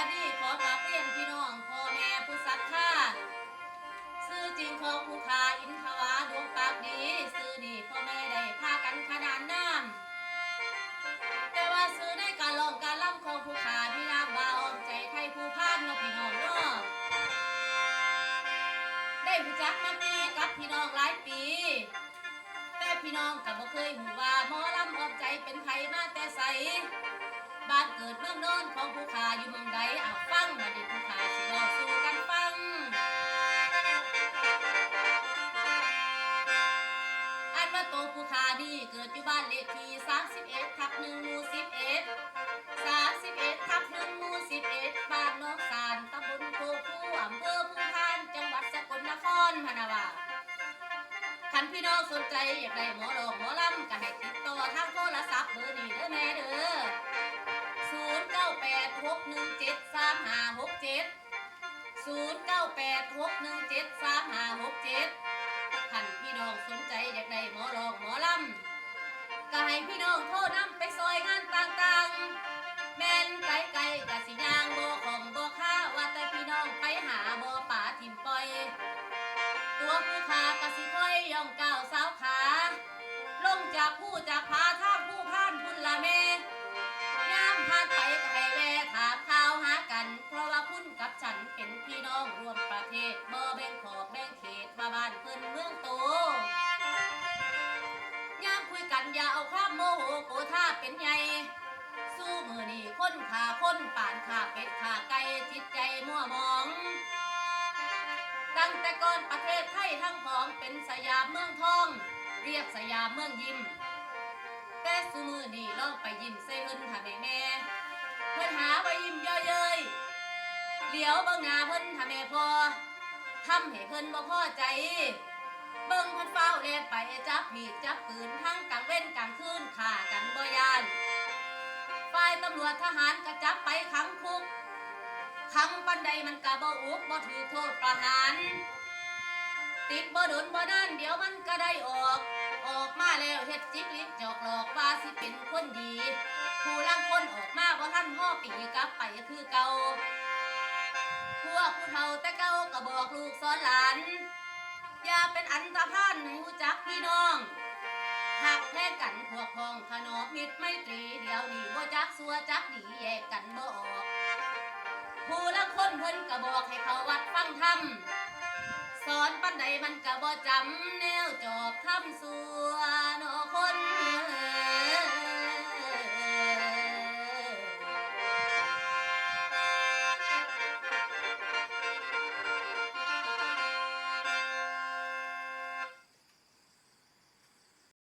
วันนี้ขอกราบเรียนพี่น้องพ่อแม่ผู้ศรัทธาซื้อจริงของผู้ขาอินทวาดวงปากดีซื้อนี่พ่อแม่ได้พากันขนานน้ำแต่ว่าซื้อได้การลองการล่ำของผู้ขาพี่รับาออมใจไทยผู้พานเนาพี่น้องเนาะได้ผู้จักมาแม่กับพี่น้องหลายปีแต่พี่น้องกับบ่เคยหูว่าหมอลำออมใจเป็นไทยมาแต่ใสบ้านเกิดเมืองนอนของผู้ขาอยู่เมืองใด นี่เกิดอยู่บ้านเลขที่ 31 ทับ1หมู่11 31 ทับ1หมู่11 บ้านน้องสานตำบลโคคู่อำเภอภูพาน จังหวัดสกลนครพะนะว่าคันพี่น้องสนใจอยากได้หมอลองหมอลำก็ให้ติดต่อทางโทรศัพท์เบอร์นี้เด้อแม่เด้อ0 9 8 617 3567 098 617 3567 ให้พี่น้องโทษนำไปซอยงานต่างๆ แม่นไก่ไกลๆกะสิยางบ่ข โหโกธาเป็นใหญ่สู้มือนี่คนขาคนป่านขาเป็ดขาไก่จิตใจมั่วมอง ตั้งแต่ก่อนประเทศไทยทั้งของเป็นสยามเมืองทอง เรียกสยามเมืองยิ้ม แต่สุมือนี่ลองไปยิ้มใส่เพิ่นหาแม่แม่เพิ่นหาไว้ยิ้มเยอะเย้ยเหลียวบิ่งหน้าเพิ่นหาแม่พอทำให้เพิ่นบ่พอใจ เบิ่งเพิ่นเฝ้าแลไปจับมีดจับปืนทั้งก จทหารก็จับไปขังคุกคำปันใดมันกะบ่อุกบ่ถือโทษประหาร ติดบ่โดนบ่นานเดี๋ยวมันก็ได้ออก ออกมาแล้วเฮ็ดจิกลิกจอกหลอกว่าสิเป็นคนดี ผู้ลังคนออกมาบ่ทันพ่อปีกลับไปคือเก่าพวกผู้เฒ่าแต่เก่าก็บอกลูกสอนหลานอย่าเป็นอันตรพานให้รู้จักพี่น้องหักแท้กันพวกพ้องขนอมมิตรไม่ตรีเดี๋ยวนี้ บ่จักสัวจักดีแยกกันบ่ออกผู้ละคนเพิ่นกระบอกให้เขาวัดฟังธรรมสอนปันใดมันกระบอกจำแนวจอบทำสัว